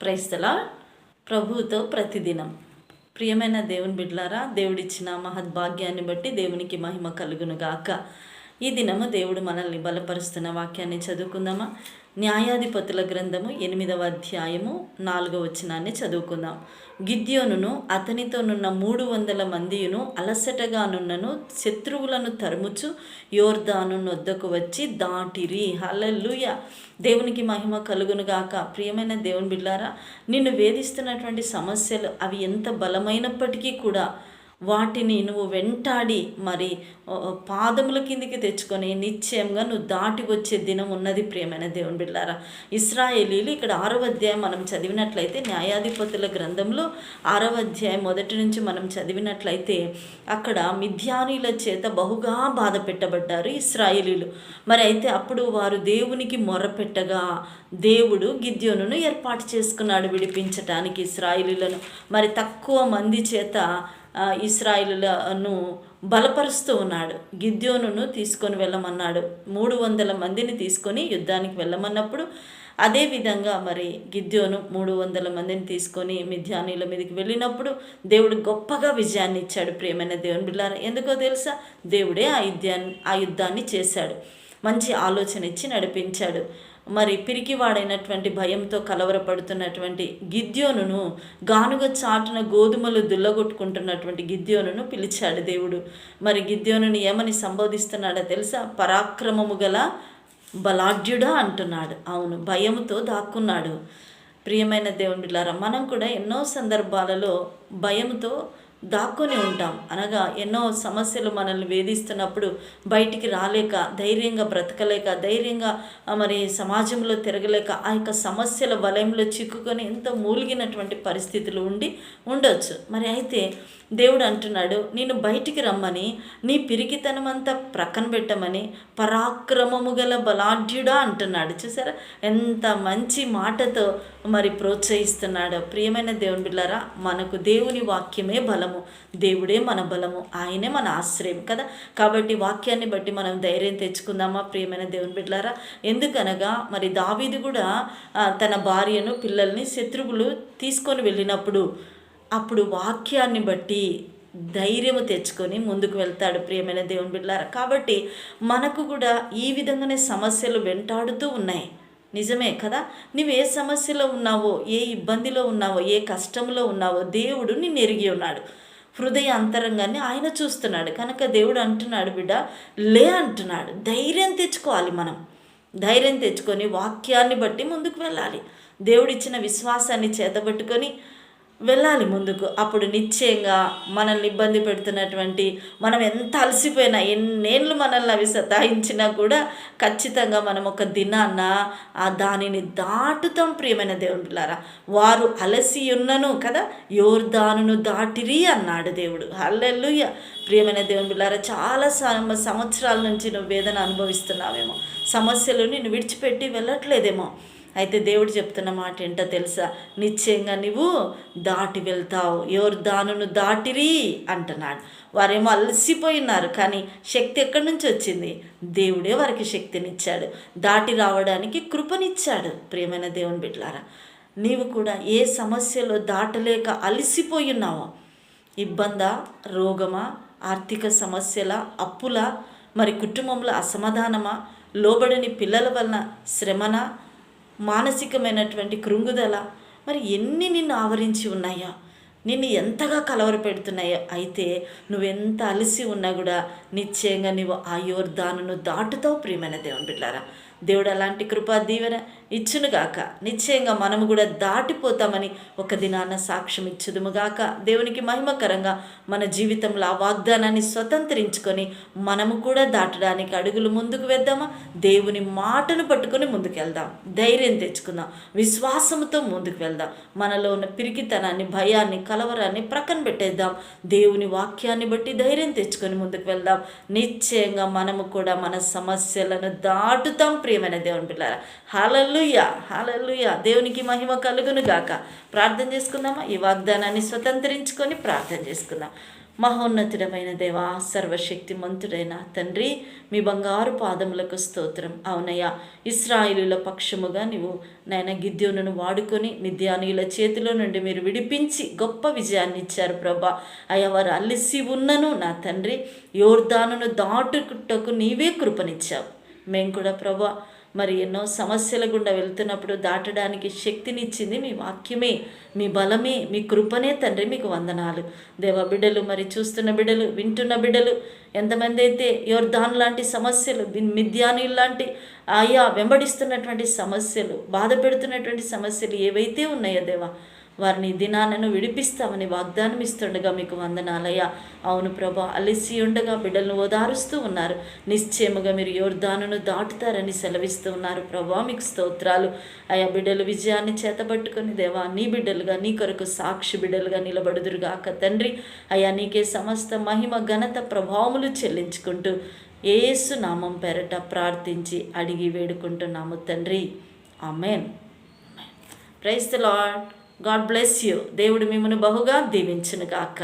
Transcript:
క్రైస్తల ప్రభువుతో ప్రతిదినం. ప్రియమైన దేవుని బిడ్లారా దేవుడిచ్చిన మహద్భాగ్యాన్ని బట్టి దేవునికి మహిమ కలుగును గాక ఈ దినము దేవుడు మనల్ని బలపరుస్తున్న వాక్యాన్ని చదువుకుందామా? న్యాయాధిపతుల గ్రంథము ఎనిమిదవ అధ్యాయము నాలుగవ వచనాన్ని చదువుకుందాం. గిద్యోనును అతనితోనున్న మూడు వందల మందియును అలసటగానున్నను శత్రువులను తరుముచు యోర్దాను నొద్దకు వచ్చి దాటిరి. హలల్లుయ! దేవునికి మహిమ కలుగునుగాక ప్రియమైన దేవుని బిడ్లారా నిన్ను వేధిస్తున్నటువంటి సమస్యలు అవి ఎంత బలమైనప్పటికీ కూడా వాటిని నువ్వు వెంటాడి మరి పాదముల కిందికి తెచ్చుకొని నిశ్చయంగా నువ్వు దాటి వచ్చే దినం ఉన్నది ప్రియమైన దేవుని బిడ్డారా. ఇస్రాయేలీలు ఇక్కడ ఆరవ అధ్యాయం మనం చదివినట్లయితే న్యాయాధిపతుల గ్రంథంలో ఆరవ అధ్యాయం మొదటి నుంచి మనం చదివినట్లయితే అక్కడ మిథ్యానీల చేత బహుగా బాధ పెట్టబడ్డారు ఇస్రాయేలీలు. మరి అయితే అప్పుడు వారు దేవునికి మొరపెట్టగా దేవుడు గిద్యోనును ఏర్పాటు చేసుకున్నాడు విడిపించటానికి ఇస్రాయిలీలను. మరి తక్కువ మంది చేత ఇస్రాయిలులను బలపరుస్తూ ఉన్నాడు. గిద్యోనును తీసుకొని వెళ్ళమన్నాడు. మూడు వందల మందిని తీసుకొని యుద్ధానికి వెళ్ళమన్నప్పుడు అదేవిధంగా మరి గిద్యోను మూడు వందల మందిని తీసుకొని మిథ్యానీల మీదకి వెళ్ళినప్పుడు దేవుడు గొప్పగా విజయాన్ని ఇచ్చాడు ప్రియమైన దేవుని బిళ్ళారా. ఎందుకో తెలుసా? దేవుడే ఆ యుద్ధాన్ని ఆ యుద్ధాన్ని చేశాడు. మంచి ఆలోచన ఇచ్చి నడిపించాడు. మరి పిరికివాడైనటువంటి భయంతో కలవరపడుతున్నటువంటి గిద్యోనును గానుగ చాటున గోధుమలు దుల్లగొట్టుకుంటున్నటువంటి గిద్యోనును పిలిచాడు దేవుడు. మరి గిద్యోనుని ఏమని సంబోధిస్తున్నాడో తెలుసా? పరాక్రమము గల బలాఢ్యుడా అంటున్నాడు. అవును భయముతో దాక్కున్నాడు. ప్రియమైన దేవుని బిడ్డారా మనం కూడా ఎన్నో సందర్భాలలో భయంతో దాక్కుని ఉంటాం. అనగా ఎన్నో సమస్యలు మనల్ని వేధిస్తున్నప్పుడు బయటికి రాలేక ధైర్యంగా బ్రతకలేక ధైర్యంగా మరి సమాజంలో తిరగలేక ఆ యొక్క సమస్యల వలయంలో చిక్కుకొని ఎంతో మూలిగినటువంటి పరిస్థితులు ఉండి ఉండొచ్చు. మరి అయితే దేవుడు అంటున్నాడు నేను బయటికి రమ్మని నీ పిరికితనమంతా ప్రక్కన పెట్టమని పరాక్రమము గల బలాఢ్యుడా అంటున్నాడు. చూసారా? ఎంత మంచి మాటతో మరి ప్రోత్సహిస్తున్నాడు. ప్రియమైన దేవుని బిళ్ళారా మనకు దేవుని వాక్యమే బలము దేవుడే మన బలము ఆయనే మన ఆశ్రయం కదా? కాబట్టి వాక్యాన్ని బట్టి మనం ధైర్యం తెచ్చుకుందామా ప్రియమైన దేవుని బిడ్డారా ఎందుకనగా మరి దావీది కూడా తన భార్యను పిల్లల్ని శత్రువులు తీసుకొని వెళ్ళినప్పుడు అప్పుడు వాక్యాన్ని బట్టి ధైర్యము తెచ్చుకొని ముందుకు వెళ్తాడు ప్రియమైన దేవుని బిడ్డారు కాబట్టి మనకు కూడా ఈ విధంగానే సమస్యలు వెంటాడుతూ ఉన్నాయి. నిజమే కదా? నువ్వు ఏ సమస్యలో ఉన్నావో ఏ ఇబ్బందిలో ఉన్నావో ఏ కష్టంలో ఉన్నావో దేవుడు నిన్ను ఎరిగి ఉన్నాడు. హృదయ అంతరంగాన్ని ఆయన చూస్తున్నాడు. కనుక దేవుడు అంటున్నాడు బిడ్డ లే అంటున్నాడు. ధైర్యం తెచ్చుకోవాలి మనం. ధైర్యం తెచ్చుకొని వాక్యాన్ని బట్టి ముందుకు వెళ్ళాలి. దేవుడిచ్చిన విశ్వాసాన్ని చేతబట్టుకొని వెళ్ళాలి ముందుకు. అప్పుడు నిశ్చయంగా మనల్ని ఇబ్బంది పెడుతున్నటువంటి మనం ఎంత అలసిపోయినా ఎన్నేళ్ళు మనల్ని అవి సతాయించినా కూడా ఖచ్చితంగా మనం ఒక దినాన్న ఆ దానిని దాటుతాం ప్రియమైన దేవుని పిల్లారా వారు అలసి ఉన్నను కదా యోర్దానును దాటిరి అన్నాడు దేవుడు. హల్లెల్లుయ్య ప్రియమైన దేవుని బిళ్ళారా చాలా సంవత్సరాల నుంచి నువ్వు వేదన అనుభవిస్తున్నావేమో. సమస్యలు నిన్ను విడిచిపెట్టి వెళ్ళట్లేదేమో. అయితే దేవుడు చెప్తున్న మాట ఏంటో తెలుసా? నిశ్చయంగా నువ్వు దాటి వెళ్తావు. ఎవరు దానును దాటిరి అంటున్నాడు. వారేమో అలసిపోయినారు కానీ శక్తి ఎక్కడి నుంచి వచ్చింది? దేవుడే వారికి శక్తినిచ్చాడు. దాటి రావడానికి కృపనిచ్చాడు. ప్రియమైన దేవుని బిడ్లారా నీవు కూడా ఏ సమస్యలో దాటలేక అలసిపోయి ఉన్నావో ఇబ్బందా రోగమా ఆర్థిక సమస్యల అప్పుల మరి కుటుంబంలో అసమాధానమా లోబడని పిల్లల వలన శ్రమన మానసికమైనటువంటి కృంగుదల. మరి ఎన్ని నిన్ను ఆవరించి ఉన్నాయో? నిన్ను ఎంతగా కలవరపెడుతున్నాయో అయితే నువ్వెంత అలసి ఉన్నా కూడా నిశ్చయంగా నువ్వు ఆ యోర్దానును దాటుతావు ప్రియమైన దేవుని బిడ్డారా. దేవుడు అలాంటి కృపా దీవెన ఇచ్చునుగాక నిశ్చయంగా మనము కూడా దాటిపోతామని ఒక దినాన సాక్ష్యం ఇచ్చుదుముగాక దేవునికి మహిమకరంగా మన జీవితంలో ఆ వాగ్దానాన్ని స్వతంత్రించుకొని మనము కూడా దాటడానికి అడుగులు ముందుకు వేద్దామా? దేవుని మాటను పట్టుకొని ముందుకు వెళ్దాం ధైర్యం తెచ్చుకుందాం. విశ్వాసంతో ముందుకు వెళ్దాం. మనలో ఉన్న పిరికితనాన్ని భయాన్ని కలవరాన్ని ప్రక్కన పెట్టేద్దాం. దేవుని వాక్యాన్ని బట్టి ధైర్యం తెచ్చుకొని ముందుకు వెళ్దాం. నిశ్చయంగా మనము కూడా మన సమస్యలను దాటుతాం ప్రియమైన దేవుని పిల్లారా. Hallelujah hallelujah. దేవునికి మహిమ కలుగును గాక. ప్రార్థన చేసుకుందామా? ఈ వాగ్దానాన్ని స్వతంత్రించుకొని ప్రార్థన చేసుకుందాం. మహోన్నతుడమైన దేవా సర్వశక్తి మంతుడైన తండ్రి మీ బంగారు పాదములకు స్తోత్రం. అవునయ్యా ఇస్రాయిలుల పక్షముగా నీవు నాయన గిద్యోనును వాడుకొని మిద్యానీయుల చేతిలో నుండి మీరు విడిపించి గొప్ప విజయాన్ని ఇచ్చారు ప్రభా. అయ్యా వారు అల్లిసి ఉన్నను నా తండ్రి. యోర్దానును దాటుకుట్టకు నీవే కృపనిచ్చావు. మేము కూడా ప్రభా మరి ఎన్నో సమస్యల గుండా వెళ్తున్నప్పుడు దాటడానికి శక్తినిచ్చింది మీ వాక్యమే మీ బలమే మీ కృపనే తండ్రి మీకు వందనాలు. దేవ బిడ్డలు మరి చూస్తున్న బిడ్డలు వింటున్న బిడ్డలు ఎంతమంది అయితే యోర్ధాన్ లాంటి సమస్యలు మిథ్యానీలు లాంటి ఆయా వెంబడిస్తున్నటువంటి సమస్యలు బాధ పెడుతున్నటువంటి సమస్యలు ఏవైతే ఉన్నాయో దేవా వారిని దినాలను విడిపిస్తామని వాగ్దానం ఇస్తుండగా మీకు వందనాలయ్యా. అవును ప్రభా అలసి ఉండగా బిడ్డలను ఓదారుస్తూ ఉన్నారు. నిశ్చయముగా మీరు యోర్ధానును దాటుతారని సెలవిస్తూ ఉన్నారు. ప్రభా మీకు స్తోత్రాలు. అయా బిడ్డలు విజయాన్ని చేతబట్టుకుని దేవా నీ బిడ్డలుగా నీ కొరకు సాక్షి బిడ్డలుగా నిలబడుదురుగాక తండ్రి. అయా నీకే సమస్త మహిమ ఘనత ప్రభావములు చెల్లించుకుంటూ ఏసు నామం పెరట ప్రార్థించి అడిగి వేడుకుంటున్నాము తండ్రి. Amen. Praise the Lord God bless you దేవుడు మిమ్మల్ని బహుగా దీవించును గాక.